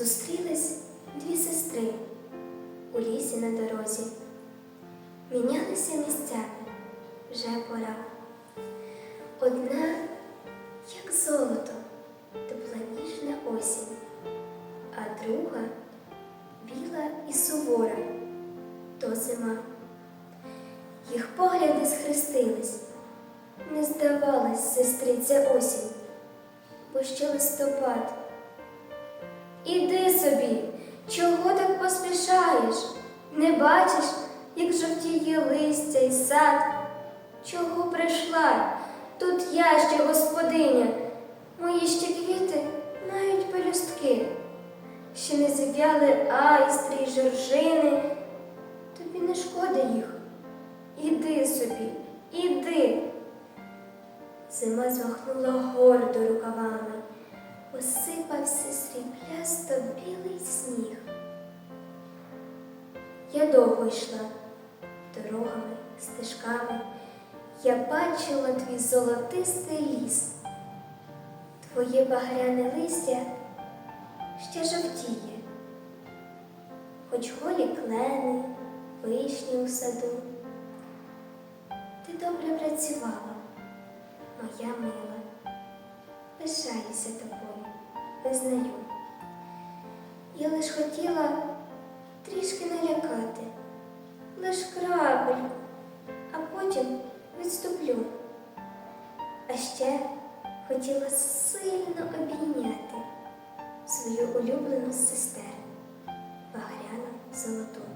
Зустрілись дві сестри у лісі на дорозі. Мінялися місцями вже пора. Одна, як золото, то була ніжна осінь, а друга біла і сувора, то зима. Їх погляди схрестились, не здавалась сестриця осінь, бо ще листопад. Іди собі, чого так поспішаєш? Не бачиш, як жовтіє листя і сад? Чого прийшла? Тут я ще господиня, мої ще квіти мають пелюстки, ще не зів'яли айстри й жоржини. Тобі не шкода їх. Іди собі, іди. Зима змахнула гордо рукавами, осипався сріблясто Я довго йшла дорогами, стежками, я бачила твій золотистий ліс, твоє багряне листя ще жовтіє, хоч голі клени, вишні у саду. Ти добре працювала, моя мила. Пишаюся тобою, визнаю. Я лиш хотіла трішки налякати, потім відступлю. А ще хотіла сильно обійняти свою улюблену сестер, багряну золоту.